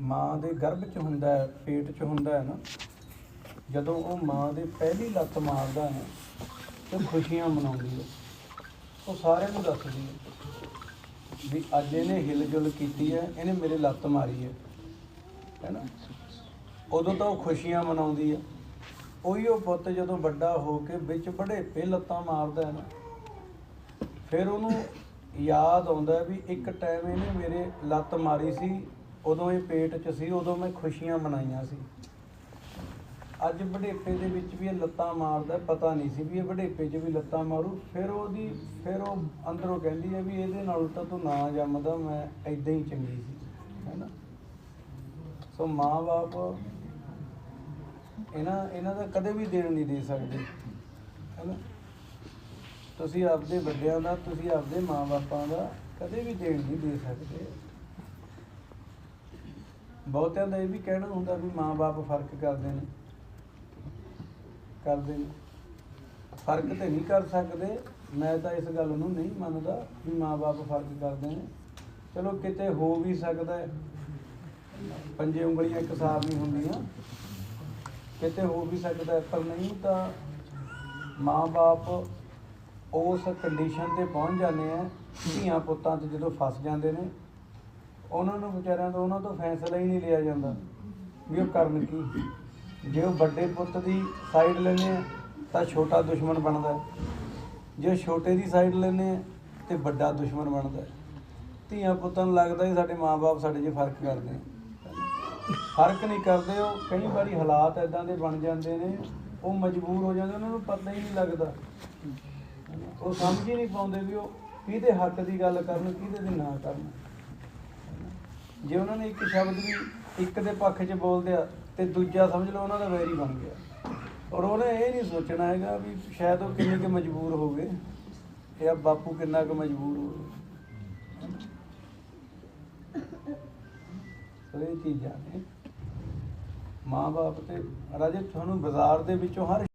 ਮਾਂ ਦੇ ਗਰਭ 'ਚ ਹੁੰਦਾ ਹੈ, ਪੇਟ 'ਚ ਹੁੰਦਾ ਹੈ ਨਾ, ਜਦੋਂ ਉਹ ਮਾਂ ਦੇ ਪਹਿਲੀ ਲੱਤ ਮਾਰਦਾ ਹੈ ਤੇ ਖੁਸ਼ੀਆਂ ਮਨਾਉਂਦੀ ਹੈ। ਉਹ ਸਾਰਿਆਂ ਨੂੰ ਦੱਸਦੀ ਹੈ ਵੀ ਅੱਜ ਇਹਨੇ ਹਿਲਜੁਲ ਕੀਤੀ ਹੈ, ਇਹਨੇ ਮੇਰੇ ਲੱਤ ਮਾਰੀ ਹੈ ਹੈਨਾ ਉਦੋਂ ਤਾਂ ਉਹ ਖੁਸ਼ੀਆਂ ਮਨਾਉਂਦੀ ਹੈ। ਉਹੀ ਉਹ ਪੁੱਤ ਜਦੋਂ ਵੱਡਾ ਹੋ ਕੇ ਵਿੱਚ ਬੜੇਪੇ ਲੱਤਾਂ ਮਾਰਦਾ ਹੈ ਨਾ, ਫਿਰ ਉਹਨੂੰ ਯਾਦ ਆਉਂਦਾ ਵੀ ਇੱਕ ਟਾਈਮ ਇਹਨੇ ਮੇਰੇ ਲੱਤ ਮਾਰੀ ਸੀ ਉਦੋਂ ਇਹ ਪੇਟ 'ਚ ਸੀ, ਉਦੋਂ ਮੈਂ ਖੁਸ਼ੀਆਂ ਮਨਾਈਆਂ ਸੀ। ਅੱਜ ਵਡੇਪੇ ਦੇ ਵਿੱਚ ਵੀ ਇਹ ਲੱਤਾਂ ਮਾਰਦਾ, ਪਤਾ ਨਹੀਂ ਸੀ ਵੀ ਇਹ ਵਡੇਪੇ 'ਚ ਵੀ ਲੱਤਾਂ ਮਾਰੂ। ਫਿਰ ਉਹਦੀ, ਫਿਰ ਉਹ ਅੰਦਰੋਂ ਕਹਿੰਦੀ ਹੈ ਵੀ ਇਹਦੇ ਨਾਲ ਤਾਂ ਤੂੰ ਨਾ ਜੰਮਦਾ, ਮੈਂ ਐਦਾਂ ਹੀ ਚੰਗੀ ਸੀ ਹੈਨਾ ਸੋ ਮਾਂ-ਬਾਪ ਇਹਨਾਂ ਇਹਨਾਂ ਦਾ ਕਦੇ ਵੀ ਦੇਣ ਨਹੀਂ ਦੇ ਸਕਦੇ ਹੈਨਾ ਤੁਸੀਂ ਆਪਦੇ ਵੱਡਿਆਂ ਦਾ, ਤੁਸੀਂ ਆਪਦੇ ਮਾਂ-ਬਾਪਾਂ ਦਾ ਕਦੇ ਵੀ ਦੇਣ ਨਹੀਂ ਦੇ ਸਕਦੇ। ਬਹੁਤਿਆਂ ਦਾ ਇਹ ਵੀ ਕਹਿਣਾ ਹੁੰਦਾ ਵੀ ਮਾਂ-ਬਾਪ ਫ਼ਰਕ ਕਰਦੇ ਨੇ। ਕਰਦੇ ਨੇ। ਫ਼ਰਕ ਤੇ ਨਹੀਂ ਕਰ ਸਕਦੇ। ਮੈਂ ਤਾਂ ਇਸ ਗੱਲ ਨੂੰ ਨਹੀਂ ਮੰਨਦਾ ਵੀ ਮਾਂ-ਬਾਪ ਫ਼ਰਕ ਕਰਦੇ ਨੇ। ਚਲੋ ਕਿਤੇ ਹੋ ਵੀ ਸਕਦਾ ਹੈ। ਪੰਜੇ ਉਂਗਲੀਆਂ ਇੱਕ ਸਾਰ ਨਹੀਂ ਹੁੰਦੀਆਂ। ਕਿਤੇ ਹੋ ਵੀ ਸਕਦਾ ਪਰ ਨਹੀਂ ਤਾਂ ਮਾਂ-ਬਾਪ ਉਸ ਕੰਡੀਸ਼ਨ ਤੇ ਪਹੁੰਚ ਜਾਂਦੇ ਆ। ਧੀਆਂ ਪੁੱਤਾਂ 'ਚ ਜਦੋਂ ਫਸ ਜਾਂਦੇ ਨੇ ਉਹਨਾਂ ਨੂੰ ਵਿਚਾਰਿਆਂ ਤੋਂ ਉਹਨਾਂ ਤੋਂ ਫੈਸਲਾ ਹੀ ਨਹੀਂ ਲਿਆ ਜਾਂਦਾ ਵੀ ਉਹ ਕਰਨ ਕੀ। ਜੇ ਉਹ ਵੱਡੇ ਪੁੱਤ ਦੀ ਸਾਈਡ ਲੈਂਦੇ ਆ, ਤਾਂ ਛੋਟਾ ਦੁਸ਼ਮਣ ਬਣਦਾ ਜੇ ਛੋਟੇ ਦੀ ਸਾਈਡ ਲੈਂਦੇ ਆ, ਤੇ ਵੱਡਾ ਦੁਸ਼ਮਣ ਬਣਦਾ ਧੀਆਂ ਪੁੱਤਾਂ ਨੂੰ ਲੱਗਦਾ ਹੀ ਸਾਡੇ ਮਾਪੇ ਸਾਡੇ 'ਚ ਫ਼ਰਕ ਕਰਦੇ ਆ। ਫ਼ਰਕ ਨਹੀਂ ਕਰਦੇ, ਉਹ ਕਈ ਵਾਰੀ ਹਾਲਾਤ ਐਦਾਂ ਦੇ ਬਣ ਜਾਂਦੇ ਨੇ, ਉਹ ਮਜਬੂਰ ਹੋ ਜਾਂਦੇ, ਉਹਨਾਂ ਨੂੰ ਪਤਾ ਹੀ ਨਹੀਂ ਲੱਗਦਾ। ਉਹ ਸਮਝ ਹੀ ਨਹੀਂ ਪਾਉਂਦੇ ਵੀ ਉਹ ਕਿਹਦੇ ਹੱਕ ਦੀ ਗੱਲ ਕਰਨ, ਕਿਹਦੇ ਦੇ ਨਾ ਕਰਨ। ਜੇ ਉਹਨਾਂ ਨੇ ਇੱਕ ਸ਼ਬਦ ਵੀ ਇੱਕ ਦੇ ਪੱਖ 'ਚ ਬੋਲਦੇ ਆ ਤੇ ਦੂਜਾ ਸਮਝ ਲਓ ਉਹਨਾਂ ਦਾ ਵੈਰੀ ਬਣ ਗਿਆ। ਔਰ ਉਹਨੇ ਇਹ ਨਹੀਂ ਸੋਚਣਾ ਹੈਗਾ ਵੀ ਸ਼ਾਇਦ ਉਹ ਕਿੰਨੇ ਕੁ ਮਜਬੂਰ ਹੋਵੇ ਜਾਂ ਬਾਪੂ ਕਿੰਨਾ ਕੁ ਮਜਬੂਰ ਹੋਵੇ। ਸੋ ਇਹ ਚੀਜ਼ਾਂ ਨੇ। ਮਾਂ-ਬਾਪ ਤੇ ਰਾਜੇ ਤੁਹਾਨੂੰ ਬਾਜ਼ਾਰ ਦੇ ਵਿੱਚੋਂ ਹਰ